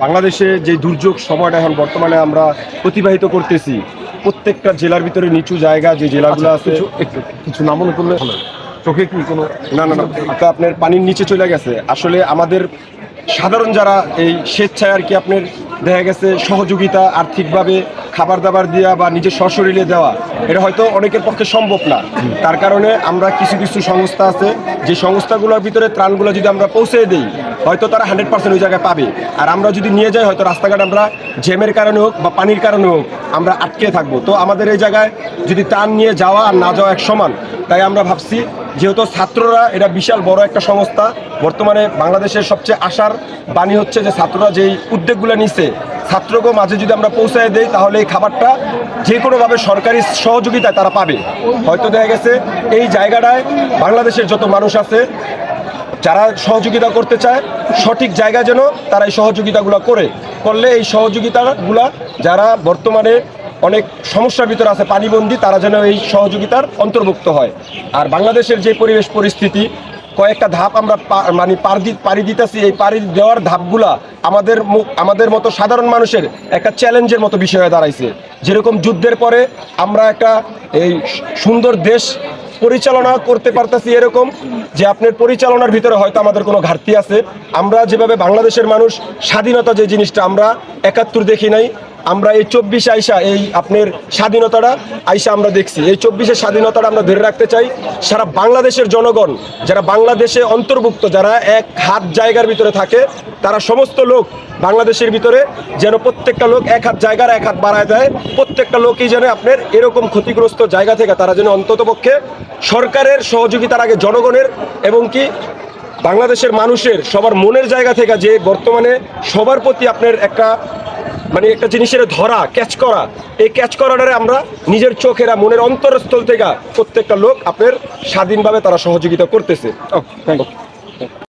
বাংলাদেশে যে দুর্যোগ সময়টা এখন বর্তমানে আমরা অতিবাহিত করতেছি প্রত্যেকটা জেলার ভিতরে নিচু জায়গা যে জেলাগুলো আছে কিছু একটু কিছু নাম মনে করলে চোখে কি কোনো না না না আপনার পানির নিচে চলে গেছে। আসলে আমাদের সাধারণ যারা এই স্বেচ্ছায় আর কি আপনার দেখা গেছে সহযোগিতা আর্থিকভাবে খাবার দাবার দেওয়া বা নিজের সশরীরে দেওয়া, এটা হয়তো অনেকের পক্ষে সম্ভব না। তার কারণে আমরা কিছু কিছু সংস্থা আছে, যে সংস্থাগুলোর ভিতরে ত্রাণগুলো যদি আমরা পৌঁছে দিই, হয়তো তারা হান্ড্রেড পার্সেন্ট ওই জায়গায় পাবে। আর আমরা যদি নিয়ে যাই, হয়তো রাস্তাঘাট আমরা জ্যামের কারণে হোক বা পানির কারণে হোক, আমরা আটকে থাকব। তো আমাদের এই জায়গায় যদি ত্রাণ নিয়ে যাওয়া আর না যাওয়া এক সমান, তাই আমরা ভাবছি যেহেতু ছাত্ররা এটা বিশাল বড় একটা সংস্থা, বর্তমানে বাংলাদেশের সবচেয়ে আশার বাণী হচ্ছে যে ছাত্ররা যেই উদ্যোগগুলো নিছে ছাত্রকে মাঝে যদি আমরা পৌঁছায় দেই, তাহলে এই খাবারটা যে কোনোভাবে সরকারি সহযোগিতায় তারা পাবে। হয়তো দেখা গেছে, এই জায়গাটায় বাংলাদেশের যত মানুষ আছে, যারা সহযোগিতা করতে চায়, সঠিক জায়গা যেন তারা এই সহযোগিতাগুলো করে। করলে এই সহযোগিতাগুলা যারা বর্তমানে অনেক সমস্যার ভিতরে আছে, পানিবন্দী, তারা যেন এই সহযোগিতার অন্তর্ভুক্ত হয়। আর বাংলাদেশের যে পরিবেশ পরিস্থিতি কয়েকটা ধাপ আমরা মানে পার পাড়ি দিতেছি। এই পাড়ি দেওয়ার ধাপগুলা আমাদের আমাদের মতো সাধারণ মানুষের একটা চ্যালেঞ্জের মতো বিষয় হয়ে দাঁড়াইছে। যেরকম যুদ্ধের পরে আমরা একটা এই সুন্দর দেশ পরিচালনা করতে পারতেছি এরকম, যে আপনার পরিচালনার ভিতরে হয়তো আমাদের কোনো ঘাটতি আছে। আমরা যেভাবে বাংলাদেশের মানুষ স্বাধীনতা যে জিনিসটা আমরা একাত্তর দেখি নাই আমরা এই চব্বিশে আইসা এই আপনার স্বাধীনতাটা আইসা আমরা দেখছি। এই চব্বিশের স্বাধীনতাটা আমরা ধরে রাখতে চাই, সারা বাংলাদেশের জনগণ, যারা বাংলাদেশে অন্তর্ভুক্ত, যারা এক হাত জায়গার ভিতরে থাকে, তারা সমস্ত লোক বাংলাদেশের ভিতরে যেন প্রত্যেকটা লোক এক হাত জায়গার এক হাত বাড়ায় দেয়, প্রত্যেকটা লোকই যেন আপনার এরকম ক্ষতিগ্রস্ত জায়গা থেকে তারা যেন অন্ততপক্ষে সরকারের সহযোগিতার আগে জনগণের এবং কি বাংলাদেশের মানুষের সবার মনের জায়গা থেকে যে বর্তমানে সবার প্রতি আপনার একটা মানে একটা জিনিসের ধরা ক্যাচ করা। এই ক্যাচ করাটারে আমরা নিজের চোখেরা মনের অন্তরস্থল থেকে প্রত্যেকটা লোক আপনার স্বাধীনভাবে তারা সহযোগিতা করতেছে। Thank you